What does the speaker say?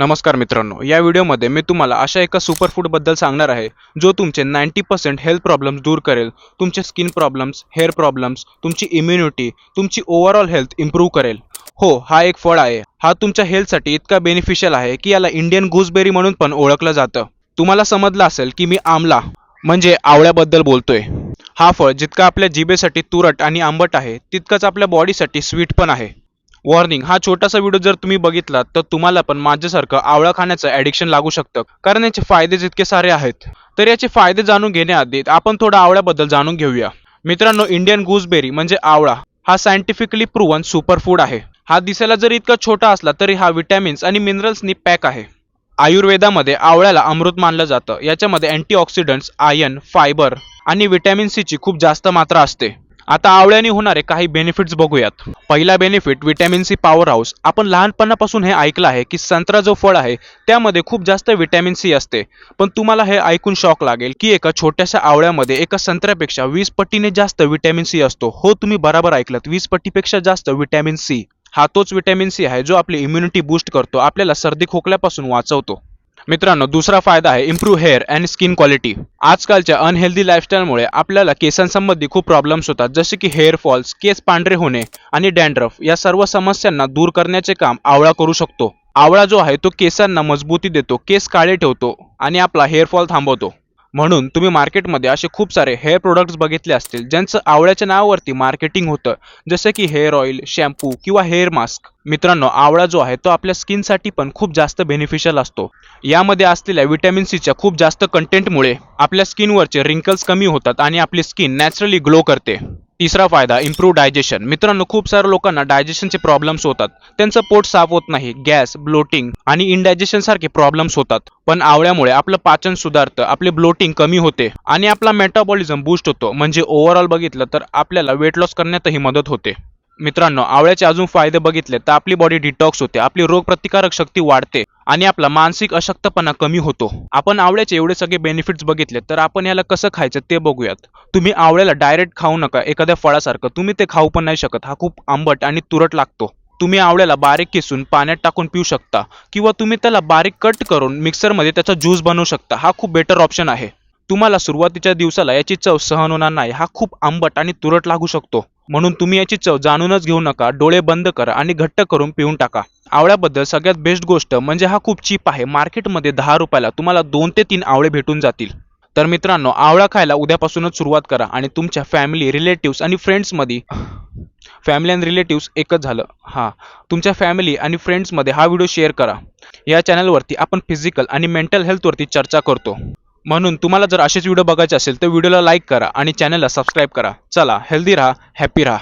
नमस्कार मित्रांनो या व्हिडिओमध्ये मी तुम्हाला अशा एका सुपरफूडबद्दल सांगणार आहे जो तुमचे नाईन्टी पर्सेंट हेल्थ प्रॉब्लेम्स दूर करेल तुमचे स्किन प्रॉब्लेम्स हेअर प्रॉब्लेम्स तुमची इम्युनिटी तुमची ओव्हरऑल हेल्थ इम्प्रूव्ह करेल. हो हा एक फळ आहे. हा तुमच्या हेल्थसाठी इतका बेनिफिशियल आहे की याला इंडियन गुजबेरी म्हणून पण ओळखलं जातं. तुम्हाला समजलं असेल की मी आमला म्हणजे आवळ्याबद्दल बोलतोय. हा फळ जितका आपल्या जिभेसाठी तुरट आणि आंबट आहे तितकंच आपल्या बॉडीसाठी स्वीट पण आहे. वॉर्निंग हा छोटासा व्हिडिओ जर तुम्ही बघितला तर तुम्हाला पण माझ्यासारखं आवळा खाण्याचं ॲडिक्शन लागू शकतं. कारण याचे फायदे जितके सारे आहेत तर याचे फायदे जाणून घेण्याआधी आपण थोडं आवळ्याबद्दल जाणून घेऊया. मित्रांनो इंडियन गुजबेरी म्हणजे आवळा हा सायंटिफिकली प्रूव्हन सुपरफूड आहे. हा दिसायला जरी इतका छोटा असला तरी हा विटॅमिन्स आणि मिनरल्सनी पॅक आहे. आयुर्वेदामध्ये आवळ्याला अमृत मानलं जातं. याच्यामध्ये अँटीऑक्सिडंट्स आयन फायबर आणि व्हिटॅमिन सीची खूप जास्त मात्रा असते. आता आवळ्याने होणारे काही बेनिफिट्स बघूयात. पहिला benefit vitamin C power house आपण लहानपणापासून हे ऐकलं आहे की संत्रा जो फळ आहे त्यामध्ये खूप जास्त व्हिटॅमिन सी असते. पण तुम्हाला हे ऐकून शॉक लागेल की एका छोट्याशा आवळ्यामध्ये एका संत्र्यापेक्षा वीस पटीने जास्त व्हिटॅमिन सी असतो. हो तुम्ही बरोबर ऐकलात. वीस पटीपेक्षा जास्त व्हिटॅमिन सी हा तोच विटॅमिन सी आहे जो आपली इम्युनिटी बूस्ट करतो. आपल्याला सर्दी खोकल्यापासून वाचवतो. मित्रांनो दुसरा फायदा आहे improve hair and skin quality आजकालच्या अनहेल्दी लाईफस्टाईलमुळे आपल्याला केसांसंबंधी खूप प्रॉब्लेम्स होतात. जसे की हेअर फॉल्स केस पांढरे होणे आणि डॅन्ड्रफ या सर्व समस्यांना दूर करण्याचे काम आवळा करू शकतो. आवळा जो आहे तो केसांना मजबूती देतो केस काळे ठेवतो आणि आपला हेअर फॉल थांबवतो. म्हणून तुम्ही मार्केटमध्ये असे खूप सारे हेअर प्रोडक्ट्स बघितले असतील ज्यांचं आवळ्याच्या नावावरती मार्केटिंग होतं. जसे की हेअर ऑइल शॅम्पू किंवा हेअर मास्क मित्रांनो आवळा जो आहे तो आपल्या स्किनसाठी पण खूप जास्त बेनिफिशियल असतो. यामध्ये असलेल्या व्हिटॅमिन सीच्या खूप जास्त कंटेंटमुळे आपल्या स्किनवरचे रिंकल्स कमी होतात आणि आपली स्किन नॅचरली ग्लो करते. तिसरा फायदा इम्प्रूव्ह डायजेशन मित्रांनो खूप साऱ्या लोकांना डायजेशनचे प्रॉब्लेम्स होतात. त्यांचं पोट साफ होत नाही गॅस ब्लोटिंग आणि इनडायजेशन सारखे प्रॉब्लेम्स होतात. पण आवळ्यामुळे आपलं पाचन सुधारतं आपले ब्लोटिंग कमी होते आणि आपला मेटाबॉलिझम बूस्ट होतो. म्हणजे ओव्हरऑल बघितलं तर आपल्याला वेट लॉस करण्यातही मदत होते. मित्रांनो आवळ्याचे अजून फायदे बघितले तर आपली बॉडी डिटॉक्स होते आपली रोगप्रतिकारक शक्ती वाढते. आणि आपला मानसिक अशक्तपणा कमी होतो. आपण आवळ्याचे एवढे सगळे बेनिफिट्स बघितले तर आपण याला कसं खायचं ते बघूयात. तुम्ही आवळ्याला डायरेक्ट खाऊ नका एखाद्या फळासारखं. तुम्ही ते खाऊ पण नाही शकत. हा खूप आंबट आणि तुरट लागतो. तुम्ही आवळ्याला बारीक किसून पाण्यात टाकून पिऊ शकता किंवा तुम्ही त्याला बारीक कट करून मिक्सरमध्ये त्याचा ज्यूस बनवू शकता. हा खूप बेटर ऑप्शन आहे. तुम्हाला सुरुवातीच्या दिवसाला याची चव सहन होणार नाही हा खूप आंबट आणि तुरट लागू शकतो. म्हणून तुम्ही याची चव जाणूनच घेऊ नका डोळे बंद करा आणि घट्ट करून पिऊन टाका. आवळ्याबद्दल सगळ्यात बेस्ट गोष्ट म्हणजे हा खूप चीप आहे. मार्केटमध्ये दहा रुपयाला तुम्हाला दोन ते तीन आवळे भेटून जातील. तर मित्रांनो आवळा खायला उद्यापासूनच सुरुवात करा आणि तुमच्या फॅमिली रिलेटिव्स आणि फ्रेंड्समध्ये फॅमिली अँड रिलेटिव्स एकच झालं. हां. तुमच्या फॅमिली आणि फ्रेंड्समध्ये हा व्हिडिओ शेअर करा. या चॅनलवरती आपण फिजिकल आणि मेंटल हेल्थवरती चर्चा करतो. म्हणून तुम्हाला जर असेच व्हिडिओ बघायचे असेल तर व्हिडिओला लाईक करा आणि चॅनलला सबस्क्राईब करा. चला हेल्दी राहा हॅपी राहा.